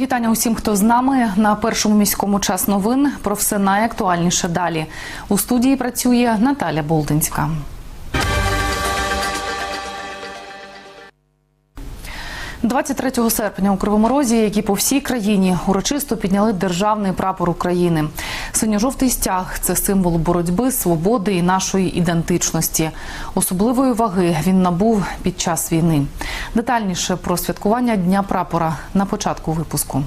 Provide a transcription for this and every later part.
Вітання усім, хто з нами на першому міському час новин. Про все найактуальніше далі. У студії працює Наталя Болдинська. «23 серпня у Кривому Розі, які по всій країні урочисто підняли державний прапор України. Синьо-жовтий стяг це символ боротьби, свободи і нашої ідентичності. Особливої ваги він набув під час війни. Детальніше про святкування Дня прапора на початку випуску.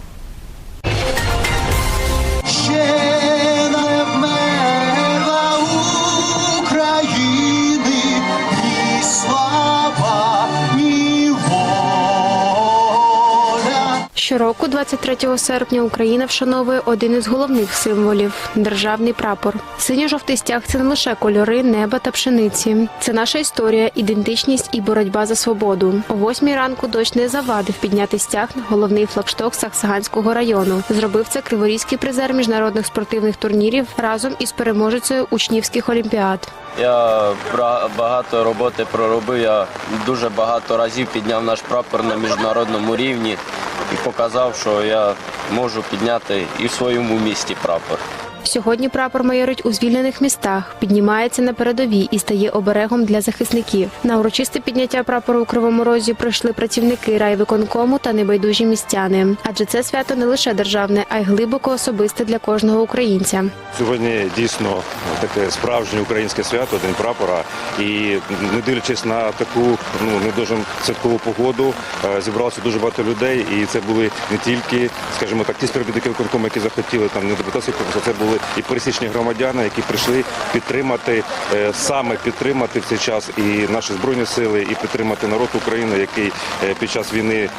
Щороку, 23 серпня, Україна вшановує один із головних символів державний прапор. Синьо-жовтий стяг це не лише кольори, неба та пшениці. Це наша історія, ідентичність і боротьба за свободу. О восьмій ранку дощ не завадив підняти стяг на головний флагшток Саксаганського району. Зробив це криворізький призер міжнародних спортивних турнірів разом із переможецею учнівських олімпіад. Я багато роботи проробив. Я дуже багато разів підняв наш прапор на міжнародному рівні і показав, що я можу підняти і в своєму місті прапор. Сьогодні прапор майорить у звільнених містах, піднімається на передовій і стає оберегом для захисників. На урочисте підняття прапору у Кривому Розі прийшли працівники райвиконкому та небайдужі містяни. Адже це свято не лише державне, а й глибоко особисте для кожного українця. Сьогодні дійсно таке справжнє українське свято, День прапора. І не дивлячись на таку ну не дуже святкову погоду, е, зібралося дуже багато людей. І це були не тільки, скажімо так, ті співробітники виконкому, які захотіли там не корпус, це були і пересічні громадяни, які прийшли підтримати е, саме підтримати в цей час і наші збройні сили, і підтримати народ України, який е, під час війни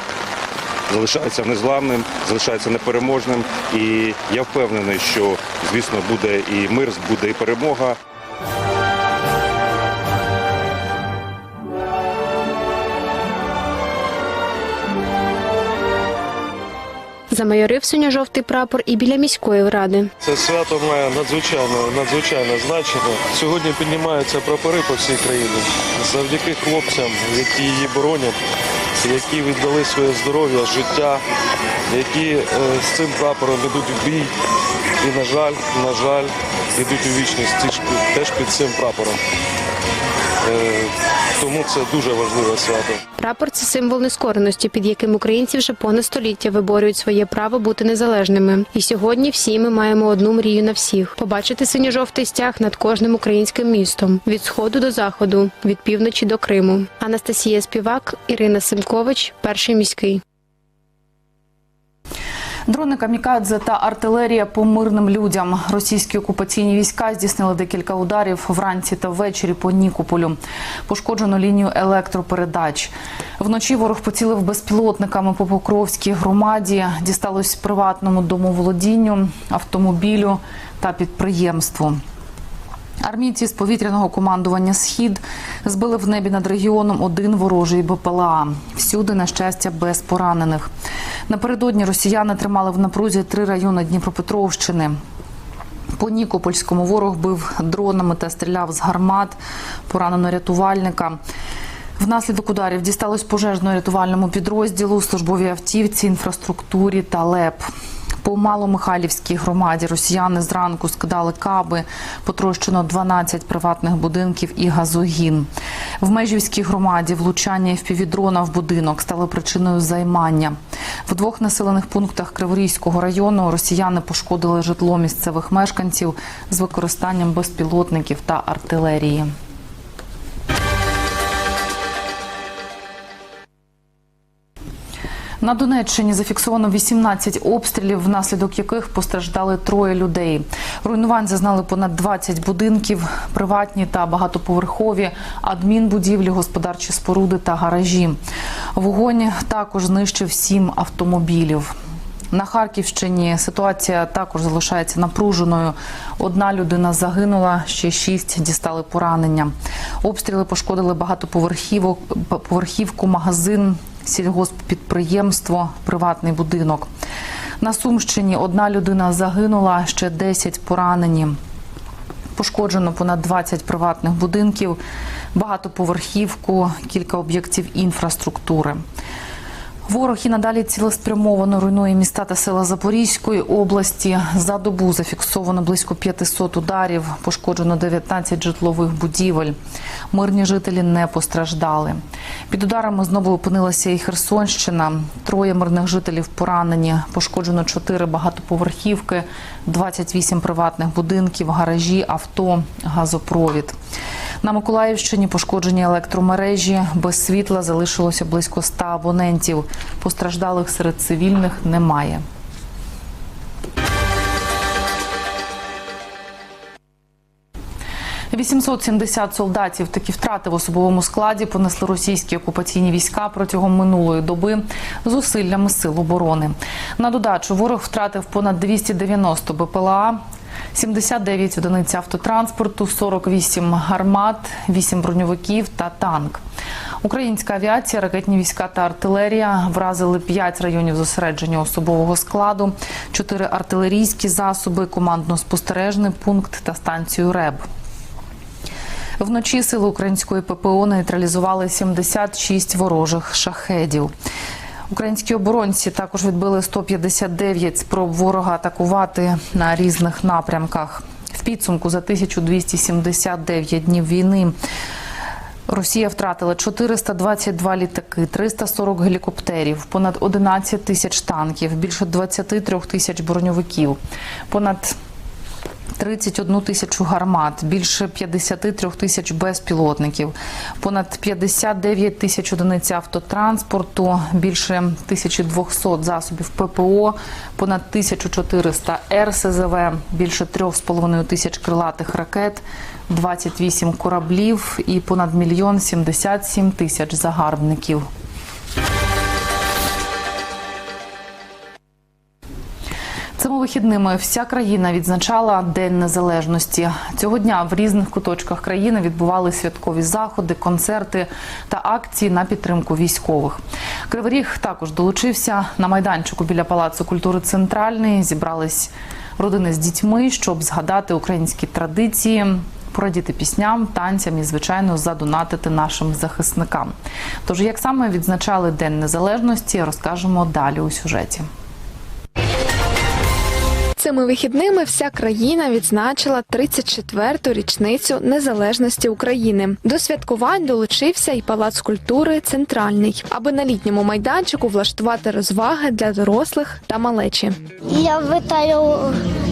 залишається незламним, залишається непереможним. І я впевнений, що звісно буде і мир, буде і перемога. Замайорив синьо-жовтий прапор і біля міської ради. Це свято має надзвичайно надзвичайне значення. Сьогодні піднімаються прапори по всій країні завдяки хлопцям, які її боронять, які віддали своє здоров'я, життя, які е, з цим прапором йдуть в бій. І, на жаль, на жаль, йдуть у вічність теж під цим прапором. Е, Тому це дуже важливе свято. Прапор це символ нескореності, під яким українці вже понад століття виборюють своє право бути незалежними. І сьогодні всі ми маємо одну мрію на всіх: побачити синьо-жовтий стяг над кожним українським містом від сходу до заходу, від півночі до Криму. Анастасія Співак, Ірина Симкович, перший міський. Дрони камікадзе та артилерія по мирним людям. Російські окупаційні війська здійснили декілька ударів вранці та ввечері по Нікополю. Пошкоджено лінію електропередач. Вночі ворог поцілив безпілотниками по Покровській громаді. Дісталось приватному домоволодінню, автомобілю та підприємству. Армійці з повітряного командування Схід збили в небі над регіоном один ворожий БПЛА. Всюди, на щастя, без поранених. Напередодні росіяни тримали в напрузі три райони Дніпропетровщини. По Нікопольському ворог бив дронами та стріляв з гармат. Поранено рятувальника. Внаслідок ударів дісталось пожежно-рятувальному підрозділу, службовій автівці, інфраструктурі та ЛЕП. По Маломихайлівській громаді росіяни зранку скидали каби, потрощено 12 приватних будинків і газогін. В Межівській громаді влучання впівдрона в будинок стало причиною займання. В двох населених пунктах Криворізького району росіяни пошкодили житло місцевих мешканців з використанням безпілотників та артилерії. На Донеччині зафіксовано 18 обстрілів, внаслідок яких постраждали троє людей. Руйнувань зазнали понад 20 будинків, приватні та багатоповерхові, адмінбудівлі, господарчі споруди та гаражі. Вогонь також знищив сім автомобілів. На Харківщині ситуація також залишається напруженою. Одна людина загинула, ще шість дістали поранення. Обстріли пошкодили багатоповерхівок, поверхівку, магазин, сільгосппідприємство, приватний будинок. На Сумщині одна людина загинула, ще 10 поранені. Пошкоджено понад 20 приватних будинків, багатоповерхівку, кілька об'єктів інфраструктури. Ворог і надалі цілеспрямовано руйнує міста та села Запорізької області. За добу зафіксовано близько 500 ударів, пошкоджено 19 житлових будівель. Мирні жителі не постраждали. Під ударами знову опинилася і Херсонщина. Троє мирних жителів поранені. Пошкоджено 4 багатоповерхівки, 28 приватних будинків, гаражі, авто, газопровід. На Миколаївщині пошкоджені електромережі. Без світла залишилося близько 100 абонентів. Постраждалих серед цивільних немає. – 870 солдатів такі втрати в особовому складі понесли російські окупаційні війська протягом минулої доби зусиллями сил оборони. На додачу ворог втратив понад 290 БПЛА, 79 одиниць автотранспорту, 48 гармат, 8 броньовиків та танк. Українська авіація, ракетні війська та артилерія вразили 5 районів зосередження особового складу, 4 артилерійські засоби, командно-спостережний пункт та станцію РЕБ. Вночі сили української ППО нейтралізували 76 ворожих шахедів. Українські оборонці також відбили 159 спроб ворога атакувати на різних напрямках. В підсумку за 1279 днів війни Росія втратила 422 літаки, 340 гелікоптерів, понад 11 тисяч танків, більше 23 тисяч броньовиків, понад 31 тисячу гармат, більше 53 тисяч безпілотників, понад 59 тисяч одиниць автотранспорту, більше 1200 засобів ППО, понад 1400 РСЗВ, більше 3,5 тисяч крилатих ракет, 28 кораблів і понад мільйон 77 тисяч загарбників. Цими вихідними вся країна відзначала День Незалежності. Цього дня в різних куточках країни відбували святкові заходи, концерти та акції на підтримку військових. Кривий Ріг також долучився на майданчику біля Палацу культури Центральний. Зібрались родини з дітьми, щоб згадати українські традиції. Порадіти пісням, танцям і, звичайно, задонатити нашим захисникам. Тож, як саме відзначали День Незалежності, розкажемо далі у сюжеті. Цими вихідними вся країна відзначила 34-ту річницю незалежності України. До святкувань долучився і палац культури Центральний, аби на літньому майданчику влаштувати розваги для дорослих та малечі. Я ем,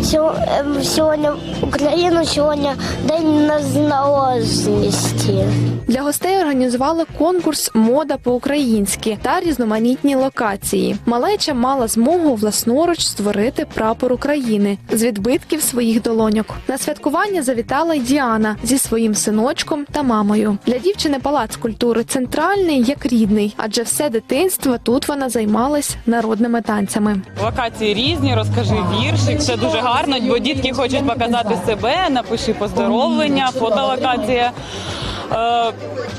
сьогодні Україну, сьогодні День Незалежності. Для гостей організували конкурс Мода по-українськи та різноманітні локації. Малеча мала змогу власноруч створити прапор України з відбитків своїх долоньок. На святкування завітала й Діана зі своїм синочком та мамою. Для дівчини палац культури центральний як рідний, адже все дитинство тут вона займалась народними танцями. Локації різні, розкажи віршик, все дуже гарно, бо дітки хочуть показати себе, напиши поздоровлення, фотолокація. Е,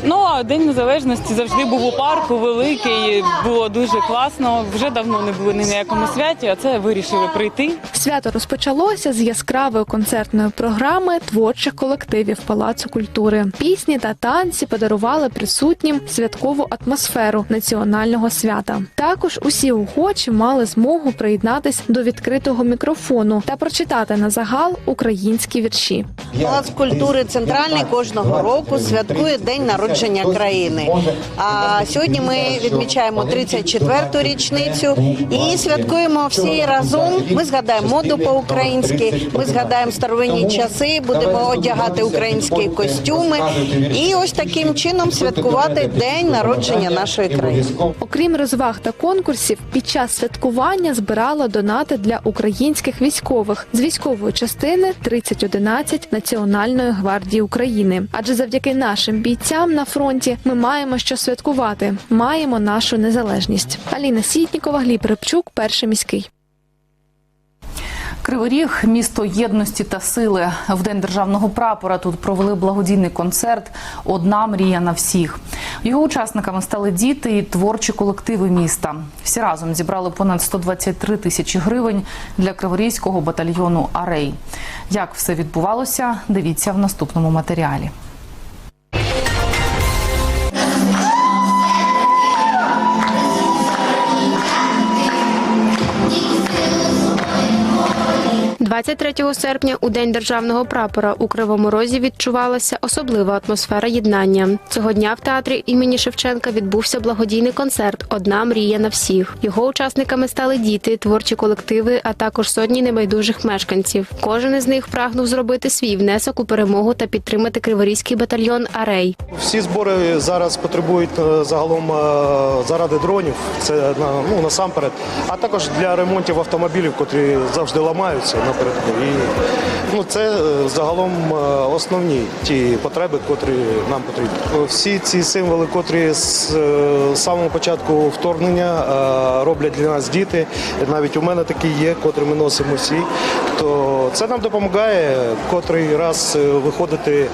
ну а День Незалежності завжди був у парку, великий, було дуже класно. Вже давно не були ні на якому святі, а це вирішили прийти. Свято розпочалося з яскравої концертної програми творчих колективів Палацу культури. Пісні та танці подарували присутнім святкову атмосферу національного свята. Також усі охочі мали змогу приєднатись до відкритого мікрофону та прочитати на загал українські вірші. Палац культури центральний кожного року святкує день народження країни. А сьогодні ми відмічаємо 34-ту річницю і святкуємо всі разом. Ми згадаємо моду по-українськи, ми згадаємо старовинні часи, будемо одягати українські костюми і ось таким чином святкувати день народження нашої країни. Окрім розваг та конкурсів, під час святкування збирало донати для українських військових з військової частини 3011 Національної гвардії України. Адже завдяки нашим бійцям на фронті ми маємо що святкувати, маємо нашу незалежність. Аліна Сітнікова, Гліб Рибчук, перший міський. Кривий Ріг – місто єдності та сили. В день державного прапора тут провели благодійний концерт Одна мрія на всіх. Його учасниками стали діти і творчі колективи міста. Всі разом зібрали понад 123 тисячі гривень для Криворізького батальйону Арей. Як все відбувалося, дивіться в наступному матеріалі. 23 серпня, у день державного прапора, у Кривому Розі відчувалася особлива атмосфера єднання. Цього дня в театрі імені Шевченка відбувся благодійний концерт Одна мрія на всіх. Його учасниками стали діти, творчі колективи, а також сотні небайдужих мешканців. Кожен із них прагнув зробити свій внесок у перемогу та підтримати криворізький батальйон Арей. Всі збори зараз потребують е, загалом е, заради дронів. Це ну, насамперед, а також для ремонтів автомобілів, котрі завжди ламаються напередку. І ну, це е, загалом е, основні ті потреби, котрі нам потрібні. Всі ці символи, котрі з е, самого початку вторгнення роблять для нас діти. Навіть у мене такі є, котрі ми носимо всі. То це нам допомагає котрий раз виходити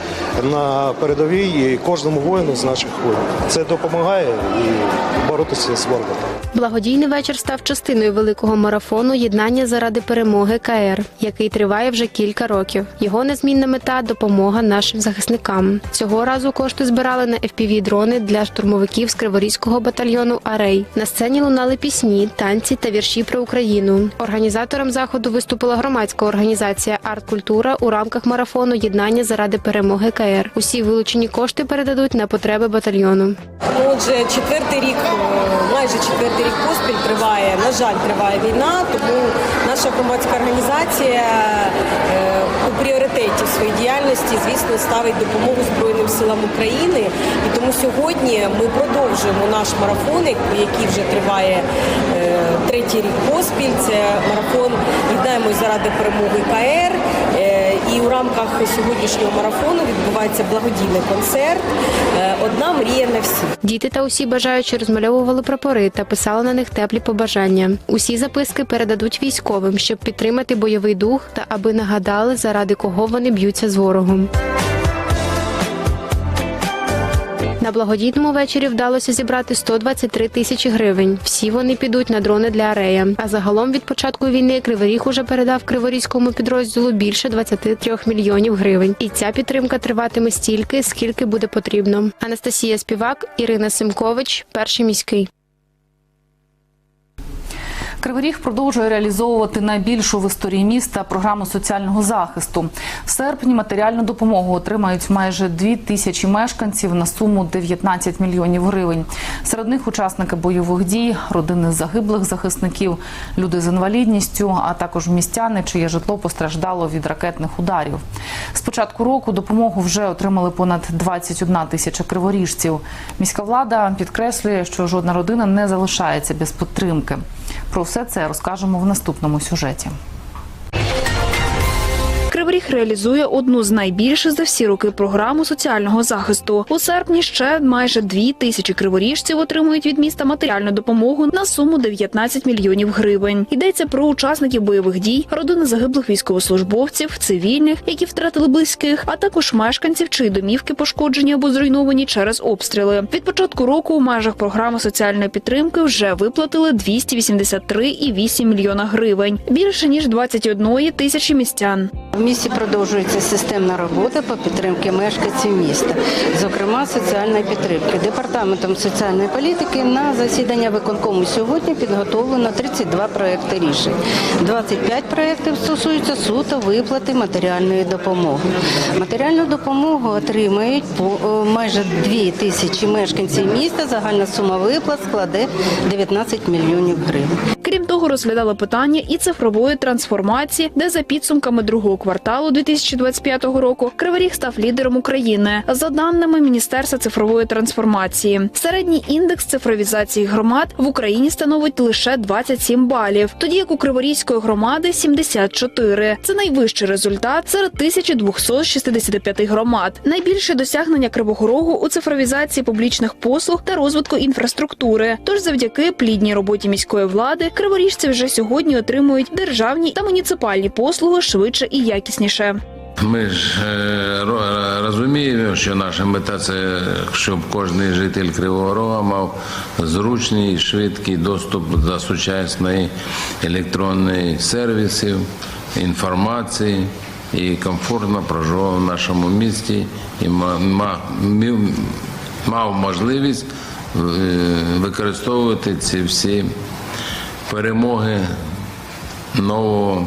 на передовій і кожному воїну з наших воїнів. Це допомагає і боротися з ворогом. Благодійний вечір став частиною великого марафону Єднання заради перемоги КР, який триває вже кілька років. Його незмінна мета допомога нашим захисникам. Цього разу кошти збирали на fpv дрони для штурмовиків з Криворізького батальйону Арей. На сцені лунали пісні, танці та вірші про Україну. Організатором заходу виступила громадська організація Арт-Культура у рамках марафону Єднання заради перемоги КР. Усі вилучені кошти передадуть на потреби батальйону. Отже, четвертий рік, е, майже четвертий рік поспіль триває, на жаль, триває війна, тому наша громадська організація е, у пріоритеті в своїй діяльності, звісно, ставить допомогу Збройним силам України. І тому сьогодні ми продовжуємо наш марафон, який вже триває е, третій рік поспіль. Це марафон «Єднаємось заради перемоги КР. І у рамках сьогоднішнього марафону відбувається благодійний концерт е, Одна мрія на всіх. Діти та усі бажаючі розмальовували прапори та писали на них теплі побажання. Усі записки передадуть військовим, щоб підтримати бойовий дух та аби нагадали, заради кого вони б'ються з ворогом. На благодійному вечорі вдалося зібрати 123 тисячі гривень. Всі вони підуть на дрони для арея. А загалом від початку війни Кривий Ріг уже передав криворізькому підрозділу більше 23 мільйонів гривень. І ця підтримка триватиме стільки, скільки буде потрібно. Анастасія Співак, Ірина Симкович, перший міський. Кривий Ріг продовжує реалізовувати найбільшу в історії міста програму соціального захисту. В серпні матеріальну допомогу отримають майже дві тисячі мешканців на суму 19 мільйонів гривень. Серед них учасники бойових дій, родини загиблих захисників, люди з інвалідністю, а також містяни, чиє житло постраждало від ракетних ударів. З початку року допомогу вже отримали понад 21 тисяча криворіжців. Міська влада підкреслює, що жодна родина не залишається без підтримки. Про все це розкажемо в наступному сюжеті. Реалізує одну з найбільших за всі роки програму соціального захисту. У серпні ще майже дві тисячі криворіжців отримують від міста матеріальну допомогу на суму 19 мільйонів гривень. Йдеться про учасників бойових дій, родини загиблих військовослужбовців, цивільних, які втратили близьких, а також мешканців, чиї домівки пошкоджені або зруйновані через обстріли. Від початку року у межах програми соціальної підтримки вже виплатили 283,8 мільйона гривень, більше ніж 21 тисячі містян. В місті продовжується системна робота по підтримці мешканців міста, зокрема соціальної підтримки. Департаментом соціальної політики на засідання виконкому сьогодні підготовлено 32 проекти рішень. 25 проєктів стосуються суто виплати матеріальної допомоги. Матеріальну допомогу отримають е, майже 2 тисячі мешканців міста. Загальна сума виплат складе 19 мільйонів гривень. Крім того, розглядали питання і цифрової трансформації, де за підсумками другого кварталу 2025 року Кривий Ріг став лідером України за даними Міністерства цифрової трансформації. Середній індекс цифровізації громад в Україні становить лише 27 балів, тоді як у Криворізької громади 74. Це найвищий результат серед 1265 громад. Найбільше досягнення Кривого Рогу у цифровізації публічних послуг та розвитку інфраструктури. Тож, завдяки плідній роботі міської влади, криворіжці вже сьогодні отримують державні та муніципальні послуги швидше і якісніше. Ми ж е, розуміємо, що наша мета це щоб кожен житель Кривого Рога мав зручний швидкий доступ до сучасної електронної сервісів, інформації і комфортно проживав в нашому місті і мав можливість е, використовувати ці всі перемоги нового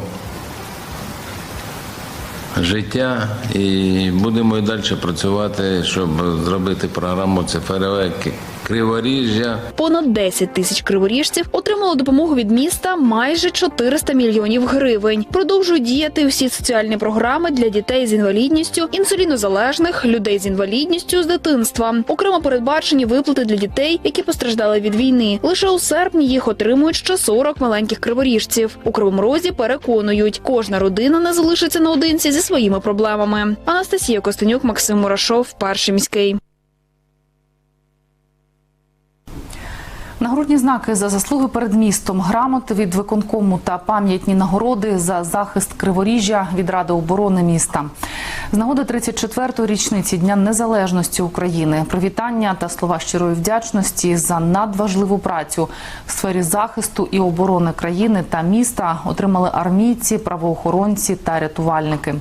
життя і будемо і далі працювати, щоб зробити програму цифрове криворіжжя. Понад 10 тисяч криворіжців отримали допомогу від міста майже 400 мільйонів гривень. Продовжують діяти всі соціальні програми для дітей з інвалідністю, інсулінозалежних, людей з інвалідністю з дитинства. Окремо передбачені виплати для дітей, які постраждали від війни. Лише у серпні їх отримують ще 40 маленьких криворіжців. У Кривому Розі переконують, кожна родина не залишиться наодинці зі своїми проблемами. Анастасія Костенюк, Максим Мурашов, перший міський. Нагрудні знаки за заслуги перед містом, грамоти від виконкому та пам'ятні нагороди за захист Криворіжжя від Ради оборони міста. З нагоди 34-ї річниці Дня Незалежності України привітання та слова щирої вдячності за надважливу працю в сфері захисту і оборони країни та міста отримали армійці, правоохоронці та рятувальники.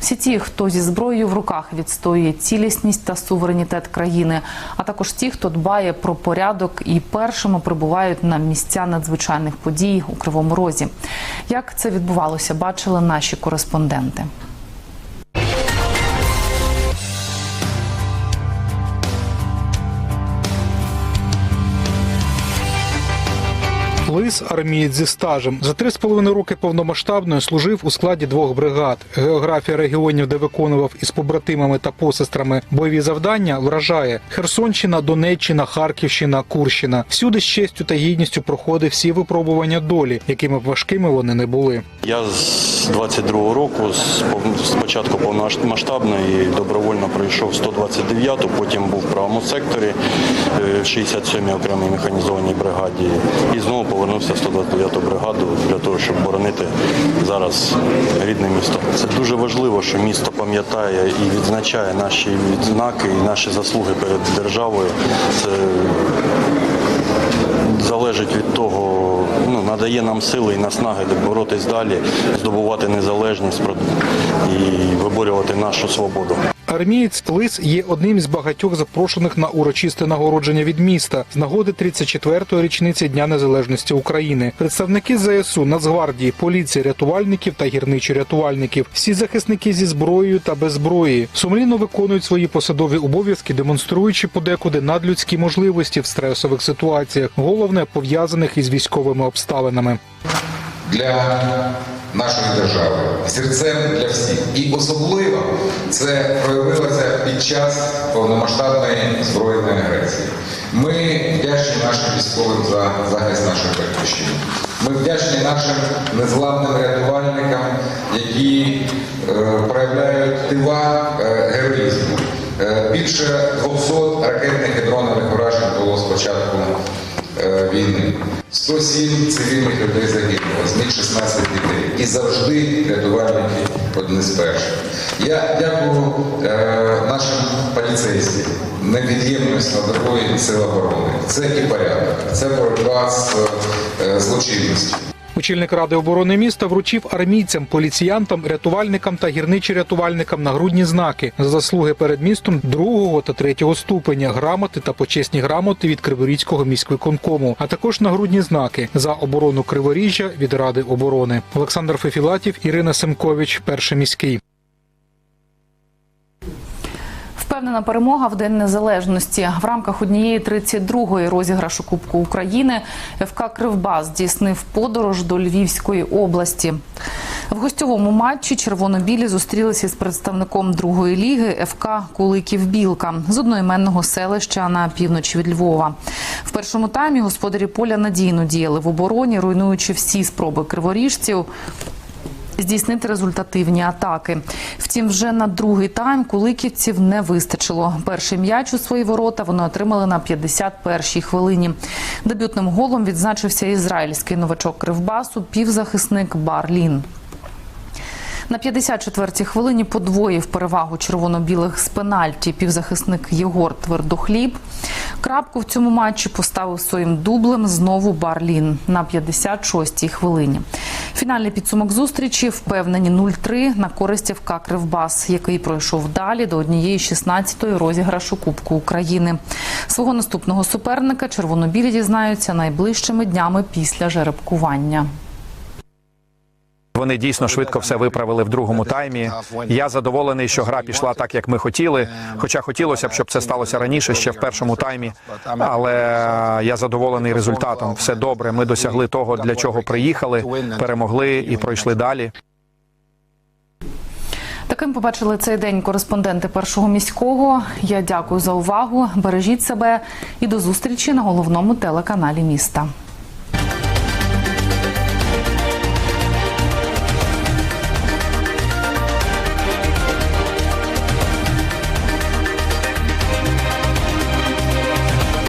Всі ті, хто зі зброєю в руках відстоює цілісність та суверенітет країни, а також ті, хто дбає про порядок і першими прибувають на місця надзвичайних подій у Кривому Розі. Як це відбувалося, бачили наші кореспонденти. Лис армієць зі стажем за три з половиною роки повномасштабної служив у складі двох бригад. Географія регіонів, де виконував із побратимами та посестрами бойові завдання, вражає Херсонщина, Донеччина, Харківщина, Курщина. Всюди з честю та гідністю проходив всі випробування долі, якими б важкими вони не були. Я з 22-го року, з пов- з початку повномасштабної, добровольно пройшов 129-ту, потім був в правому секторі е, в 67-й окремій механізованій бригаді і знову повернувся в 129-ту бригаду для того, щоб боронити зараз рідне місто. Це дуже важливо, що місто пам'ятає і відзначає наші відзнаки і наші заслуги перед державою. Це залежить від того, ну, надає нам сили і наснаги боротись далі, здобувати незалежність і виборювати нашу свободу. Армієць Лис є одним з багатьох запрошених на урочисте нагородження від міста з нагоди 34-ї річниці Дня Незалежності України. Представники ЗСУ, Нацгвардії, поліції, рятувальників та гірничо-рятувальників. Всі захисники зі зброєю та без зброї сумлінно виконують свої посадові обов'язки, демонструючи подекуди надлюдські можливості в стресових ситуаціях, головне пов'язаних із військовими обставинами. Для нашої держави, серцем для всіх. І особливо це проявилося під час повномасштабної збройної агресії. Ми вдячні нашим військовим за захист нашої батьківщини. Ми вдячні нашим незламним рятувальникам, які е, проявляють дива е, героїзму. Е, більше 200 ракетних і дронових уражень було з початку е, війни. 107 цивільних людей загинуло, з них 16 дітей. І завжди рятувальники одні з перших. Я дякую е, нашим поліцейським, невід'ємною складовою сил оборони. Це і порядок, це боротьба з е, злочинністю. Очільник ради оборони міста вручив армійцям, поліціянтам, рятувальникам та гірничі-рятувальникам нагрудні знаки за заслуги перед містом другого та третього ступеня, грамоти та почесні грамоти від Криворізького міськвиконкому, а також нагрудні знаки за оборону Криворіжжя від Ради оборони. Олександр Фефілатів, Ірина Семкович, перший міський. Впевнена перемога в День Незалежності в рамках однієї 32-ї розіграшу Кубку України ФК Кривбас здійснив подорож до Львівської області. В гостьовому матчі червоно-білі зустрілися з представником другої ліги ФК Куликів Білка з одноіменного селища на півночі від Львова. В першому таймі господарі поля надійно діяли в обороні, руйнуючи всі спроби криворіжців здійснити результативні атаки. Втім, вже на другий тайм куликівців не вистачило. Перший м'яч у свої ворота вони отримали на 51-й хвилині. Дебютним голом відзначився ізраїльський новачок Кривбасу, півзахисник Барлін. На 54-й хвилині подвоїв перевагу червоно-білих з пенальті півзахисник Єгор Твердохліб. Крапку в цьому матчі поставив своїм дублем знову Барлін на 56-й хвилині. Фінальний підсумок зустрічі впевнені 0-3 на користь ФК Кривбас, який пройшов далі до однієї 16-ї розіграшу Кубку України. Свого наступного суперника червоно-білі дізнаються найближчими днями після жеребкування. Вони дійсно швидко все виправили в другому таймі. Я задоволений, що гра пішла так, як ми хотіли. Хоча хотілося б, щоб це сталося раніше, ще в першому таймі. Але я задоволений результатом. Все добре. Ми досягли того, для чого приїхали, перемогли і пройшли далі. Таким побачили цей день кореспонденти першого міського. Я дякую за увагу. Бережіть себе і до зустрічі на головному телеканалі міста.